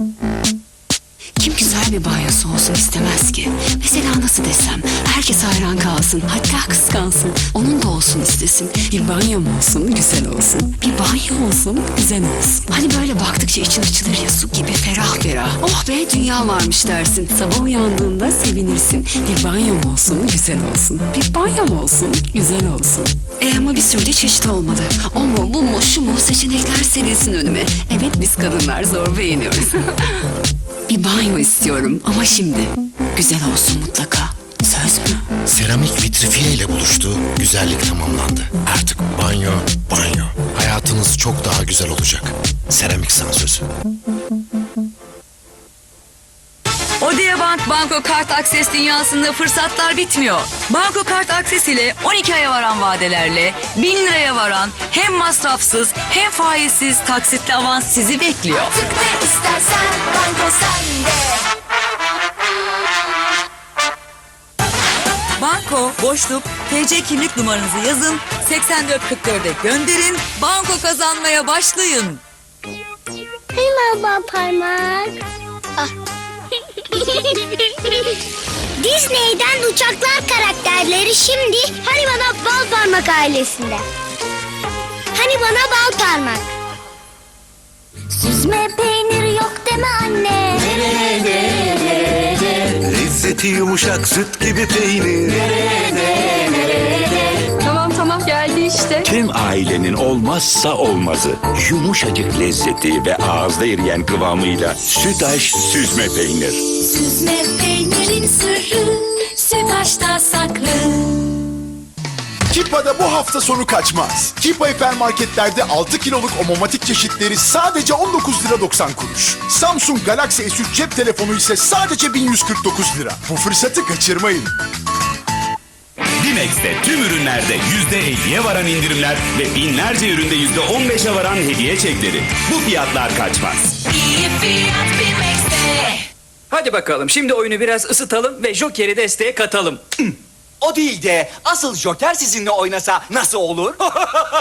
Mm-hmm. Olsun istemez ki? Mesela nasıl desem, herkes hayran kalsın, hatta kıskansın. Onun da olsun istesin. Bir banyom olsun, güzel olsun. Bir banyo olsun, güzel olsun. Hani böyle baktıkça için açılır ya su gibi ferah ferah. Oh be dünya varmış dersin. Sabah uyandığında sevinirsin. Bir banyom olsun, güzel olsun. Bir banyom olsun, güzel olsun. E ama bir sürü de çeşit olmalı. O mu, bu mu, şu mu seçenekler serilsin önüme. Evet biz kadınlar zor beğeniyoruz. bir banyo istiyorum ama şimdi. Güzel olsun mutlaka. Söz mü? Seramik vitrifiye ile buluştu, güzellik tamamlandı. Artık banyo, banyo. Hayatınız çok daha güzel olacak. Seramik sözü. Odea Bank Banko Kart Akses dünyasında fırsatlar bitmiyor. Banko Kart Akses ile 12 aya varan vadelerle 1000 liraya varan hem masrafsız hem faizsiz taksitli avans sizi bekliyor. Tık ne istersen banko sende. Banko boşluk TC kimlik numaranızı yazın 8444'e gönderin banko kazanmaya başlayın. Hey baba parmak. Ah. Disney'den uçaklar karakterleri şimdi Hani bana bal parmak ailesinde. Hani bana bal parmak. Süzme peynir yok deme anne. Lezzeti yumuşak süt gibi peynir. Tamam tamam geldi işte. Tüm ailenin olmazsa olmazı. Yumuşacık lezzeti ve ağızda eriyen kıvamıyla Sütaş süzme peynir. Süzme peynirin sırrı Sütaş'ta. Kipa'da bu hafta sonu kaçmaz. Kipa hipermarketlerde 6 kiloluk omomatik çeşitleri sadece 19 lira 90 kuruş. Samsung Galaxy S3 cep telefonu ise sadece 1149 lira. Bu fırsatı kaçırmayın. Dimex'te tüm ürünlerde %50'ye varan indirimler ve binlerce üründe %15'e varan hediye çekleri. Bu fiyatlar kaçmaz. İyi fiyat Bimex'te. Hadi bakalım şimdi oyunu biraz ısıtalım ve Joker'i desteğe katalım. O değil de asıl Joker sizinle oynasa nasıl olur?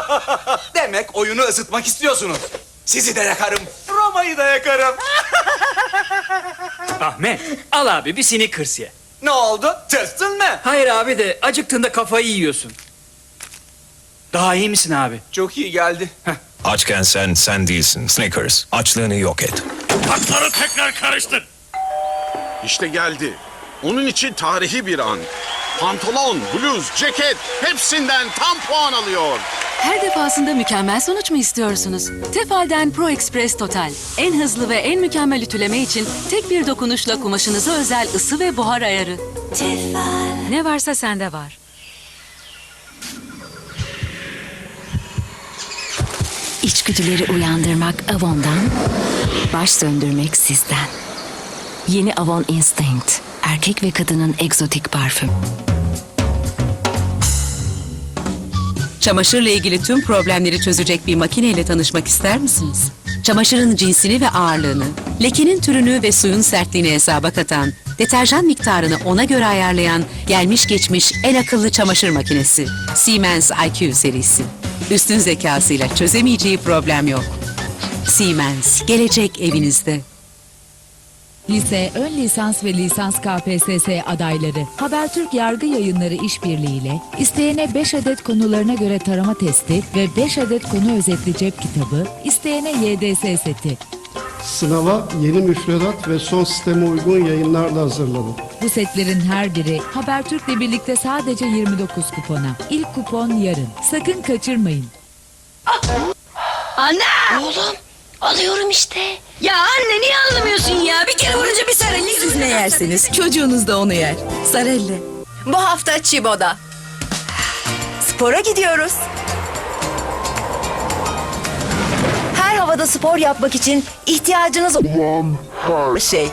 Demek oyunu ısıtmak istiyorsunuz. Sizi de yakarım. Roma'yı da yakarım. Ahmet al abi bir Snickers ye. ne oldu? Tırstın mı? Hayır abi de acıktığında kafayı yiyorsun. Daha iyi misin abi? Çok iyi geldi. Açken sen, sen değilsin. Snickers. Açlığını yok et. Atları tekrar karıştır. İşte geldi. Onun için tarihi bir an. Pantolon, bluz, ceket hepsinden tam puan alıyor. Her defasında mükemmel sonuç mu istiyorsunuz? Tefal'den Pro Express Total. En hızlı ve en mükemmel ütüleme için tek bir dokunuşla kumaşınıza özel ısı ve buhar ayarı. Tefal. Ne varsa sende var. İçgüdüleri uyandırmak Avon'dan, baş döndürmek sizden. Yeni Avon Instinct, erkek ve kadının egzotik parfüm. Çamaşırla ilgili tüm problemleri çözecek bir makineyle tanışmak ister misiniz? Çamaşırın cinsini ve ağırlığını, lekenin türünü ve suyun sertliğini hesaba katan, deterjan miktarını ona göre ayarlayan gelmiş geçmiş en akıllı çamaşır makinesi. Siemens IQ serisi. Üstün zekasıyla çözemeyeceği problem yok. Siemens, gelecek evinizde. Lise, ön lisans ve lisans KPSS adayları Habertürk Yargı Yayınları işbirliğiyle isteyene 5 adet konularına göre tarama testi ve 5 adet konu özetli cep kitabı, isteyene YDS seti. Sınava yeni müfredat ve son sisteme uygun yayınlarla hazırladım. Bu setlerin her biri Habertürk'le birlikte sadece 29 kupona. İlk kupon yarın. Sakın kaçırmayın. Anne. Oğlum alıyorum işte. Ya anne niye anlamıyorsun yersiniz? Çocuğunuz da onu yer. Sarelli. Bu hafta Çibo'da. Spora gidiyoruz. Her havada spor yapmak için ihtiyacınız olan şey.